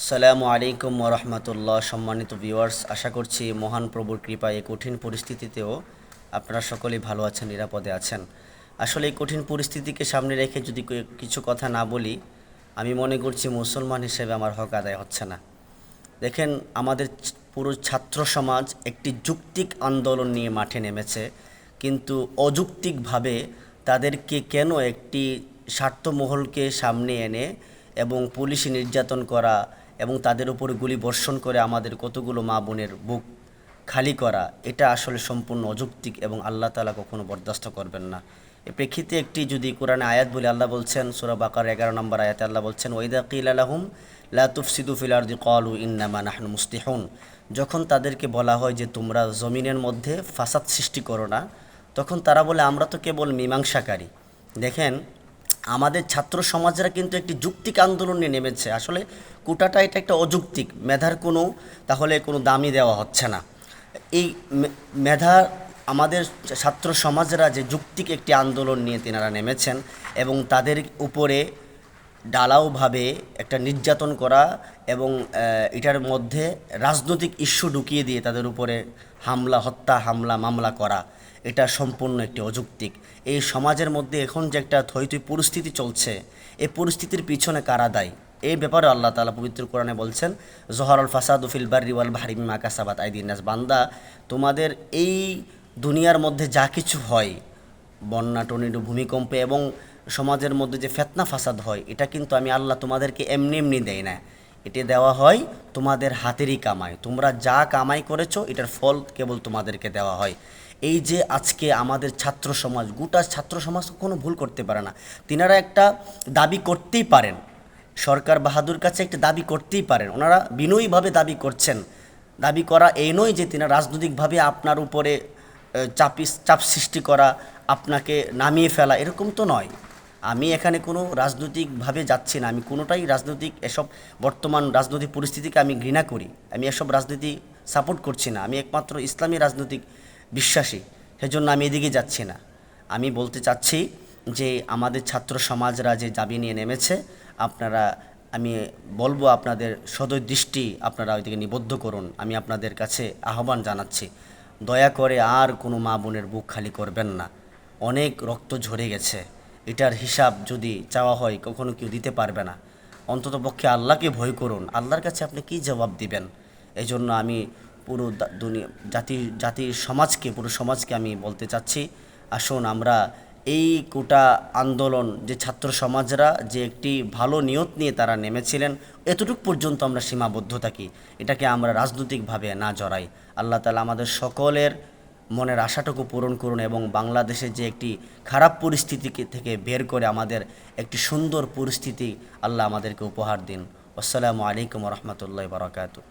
আসসালামু আলাইকুম রহমতুল্লাহ সম্মানিত ভিউয়ার্স আশা করছি মহান প্রভুর কৃপায় এই কঠিন পরিস্থিতিতেও আপনারা সকলেই ভালো আছেন, নিরাপদে আছেন। আসলে এই কঠিন পরিস্থিতিকে সামনে রেখে যদি কিছু কথা না বলি, আমি মনে করছি মুসলমান হিসেবে আমার হক আদায় হচ্ছে না। দেখেন, আমাদের পুরো ছাত্র সমাজ একটি যুক্তিক আন্দোলন নিয়ে মাঠে নেমেছে, কিন্তু অযৌক্তিকভাবে তাদেরকে কেন একটি স্বার্থমহলকে সামনে এনে এবং পুলিশি নির্যাতন করা এবং তাদের উপরে গুলি বর্ষণ করে আমাদের কতগুলো মা বোনের বুক খালি করা, এটা আসলে সম্পূর্ণ অযৌক্তিক এবং আল্লাহ তালা কখনো বরদাস্ত করবেন না। এ প্রেক্ষিতে একটি যদি কোরআনে আয়াত বলে, আল্লাহ বলছেন, সুরা বাকার এগারো নম্বর আয়াতে আল্লাহ বলছেন ওইদা কিল আলাহুম লা তুফসিদু ফিল আরদি, ক্বালু ইন্নামা নাহনু মুসলিহুন। যখন তাদেরকে বলা হয় যে তোমরা জমিনের মধ্যে ফাসাদ সৃষ্টি করো না, তখন তারা বলে, আমরা তো কেবল মীমাংসাকারী। দেখেন আমাদের ছাত্র সমাজরা কিন্তু একটি যুক্তিক আন্দোলনে নেমেছে। আসলে কোটাটা এটা একটা অযৌক্তিক। মেধার কোনো, তাহলে কোনো দামই দেওয়া হচ্ছে না। এই মেধা আমাদের ছাত্র সমাজরা যে যুক্তিক একটি আন্দোলন নিয়ে তেনারা নেমেছেন এবং তাদের উপরে ডালাওভাবে একটা নির্যাতন করা এবং এটার মধ্যে রাজনৈতিক ইস্যু ঢুকিয়ে দিয়ে তাদের উপরে হামলা, হত্যা, হামলা, মামলা করা, এটা সম্পূর্ণ একটি অযৌক্তিক। এই সমাজের মধ্যে এখন যে একটা থৈথই পরিস্থিতি চলছে, এই পরিস্থিতির পিছনে কারা দায়ী? এই ব্যাপারে আল্লাহ তালা পবিত্র কোরআনে বলছেন জহর আল ফাসাদ উফিল বার্রি ওয়াল ভারিমি মাকাসাবাত আইদিন নাস। বান্দা, তোমাদের এই দুনিয়ার মধ্যে যা কিছু হয়, বন্যা টনিডু ভূমিকম্পে এবং সমাজের মধ্যে যে ফেতনা ফাসাদ হয়, এটা কিন্তু আমি আল্লাহ তোমাদেরকে এমনি এমনি দেই না। এটি দেওয়া হয় তোমাদের হাতেরই কামাই। তোমরা যা কামাই করেছ, এটার ফল কেবল তোমাদেরকে দেওয়া হয়। এই যে আজকে আমাদের ছাত্র সমাজ, গোটা ছাত্র সমাজ কোনো ভুল করতে পারে না। তিনারা একটা দাবি করতেই পারেন। সরকার বাহাদুর কাছে একটা দাবি করতেই পারেন। ওনারা বিনয়ীভাবে দাবি করছেন। দাবি করা এই নয় যে তিনি রাজনৈতিকভাবে আপনার উপরে চাপি চাপ সৃষ্টি করা, আপনাকে নামিয়ে ফেলা, এরকম তো নয়। আমি এখানে কোনো রাজনৈতিকভাবে যাচ্ছি না, আমি কোনোটাই রাজনৈতিক এসব বর্তমান রাজনৈতিক পরিস্থিতিকে আমি ঘৃণা করি, আমি এসব রাজনীতি সাপোর্ট করছি না, আমি একমাত্র ইসলামী রাজনৈতিক বিশ্বাসী, সেজন্য আমি এদিকে যাচ্ছি না। আমি বলতে চাচ্ছি যে আমাদের ছাত্র সমাজরা যে দাবি নিয়ে নেমেছে, আপনারা, আমি বলব আপনাদের সদয় দৃষ্টি আপনারা ওইদিকে নিবদ্ধ করুন, আমি আপনাদের কাছে আহ্বান জানাচ্ছি, দয়া করে আর কোনো মা বোনের বুক খালি করবেন না, অনেক রক্ত ঝরে গেছে। এটার হিসাব যদি চাওয়া হয়, কখনো কেউ দিতে পারবে না। অন্তত পক্ষে আল্লাহকে ভয় করুন। আল্লাহর কাছে আপনি কী জবাব দিবেন? এই জন্য আমি পুরো দুনিয়া, জাতি, জাতির সমাজকে, পুরো সমাজকে আমি বলতে চাচ্ছি, আসুন আমরা এই কোটা আন্দোলন, যে ছাত্র সমাজরা যে একটি ভালো নিয়ত নিয়ে তারা নেমেছিলেন, এতটুক পর্যন্ত আমরা সীমাবদ্ধ থাকি। এটাকে আমরা রাজনৈতিকভাবে না জড়াই। আল্লাহ তালা আমাদের সকলের মনের আশাটুকু পূরণ করুন এবং বাংলাদেশে যে একটি খারাপ পরিস্থিতি থেকে বের করে আমাদের একটি সুন্দর পরিস্থিতি আল্লাহ আমাদেরকে উপহার দিন। আসসালামু আলাইকুম রহমতুল্লাহ বারকাতু